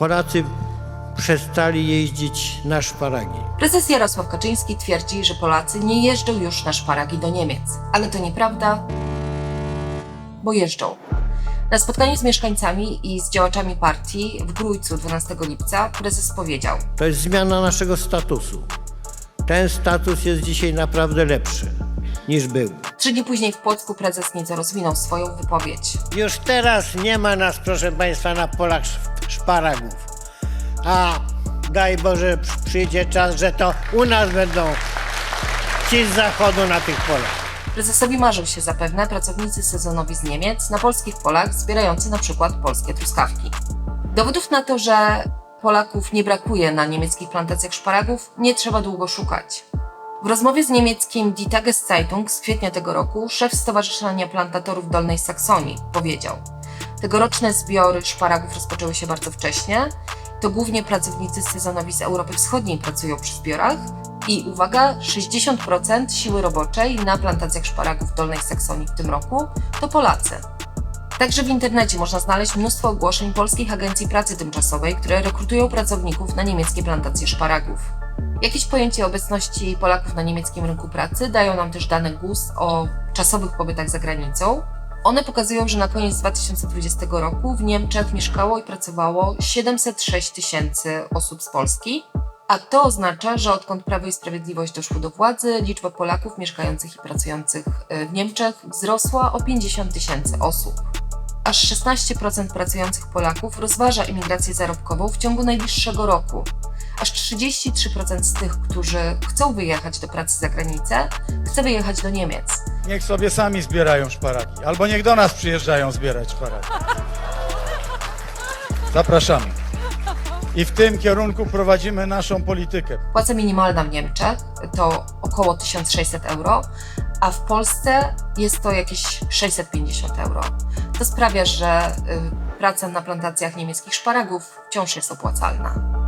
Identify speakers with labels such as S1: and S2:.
S1: Polacy przestali jeździć na szparagi.
S2: Prezes Jarosław Kaczyński twierdzi, że Polacy nie jeżdżą już na szparagi do Niemiec. Ale to nieprawda, bo jeżdżą. Na spotkaniu z mieszkańcami i z działaczami partii w Grójcu 12 lipca prezes powiedział:
S1: To jest zmiana naszego statusu. Ten status jest dzisiaj naprawdę lepszy niż był.
S2: Trzy dni później w Płocku prezes nieco rozwinął swoją wypowiedź.
S1: Już teraz nie ma nas, proszę Państwa, na polach szparagów. A daj Boże, przy- przyjdzie czas, że to u nas będą ci z zachodu na tych polach.
S2: Prezesowi marzył się zapewne pracownicy sezonowi z Niemiec na polskich polach zbierający na przykład polskie truskawki. Dowodów na to, że Polaków nie brakuje na niemieckich plantacjach szparagów, nie trzeba długo szukać. W rozmowie z niemieckim Die Tageszeitung z kwietnia tego roku szef Stowarzyszenia Plantatorów Dolnej Saksonii powiedział: Tegoroczne zbiory szparagów rozpoczęły się bardzo wcześnie. To głównie pracownicy sezonowi z Europy Wschodniej pracują przy zbiorach i uwaga, 60% siły roboczej na plantacjach szparagów w Dolnej Saksonii w tym roku to Polacy. Także w internecie można znaleźć mnóstwo ogłoszeń polskich agencji pracy tymczasowej, które rekrutują pracowników na niemieckie plantacje szparagów. Jakieś pojęcie obecności Polaków na niemieckim rynku pracy dają nam też dane GUS o czasowych pobytach za granicą. One pokazują, że na koniec 2020 roku w Niemczech mieszkało i pracowało 706 tysięcy osób z Polski, a to oznacza, że odkąd Prawo i Sprawiedliwość doszło do władzy, liczba Polaków mieszkających i pracujących e, w Niemczech wzrosła o 50 tysięcy osób. Aż 16% pracujących Polaków rozważa imigrację zarobkową w ciągu najbliższego roku. Aż 33% z tych, którzy chcą wyjechać do pracy za granicę, chce wyjechać do Niemiec.
S3: Niech sobie sami zbierają szparagi, albo niech do nas przyjeżdżają zbierać szparagi. Zapraszamy. I w tym kierunku prowadzimy naszą politykę.
S2: Płaca minimalna w Niemczech to około 1600 euro, a w Polsce jest to jakieś 650 euro. To sprawia, że y, praca na plantacjach niemieckich szparagów wciąż jest opłacalna.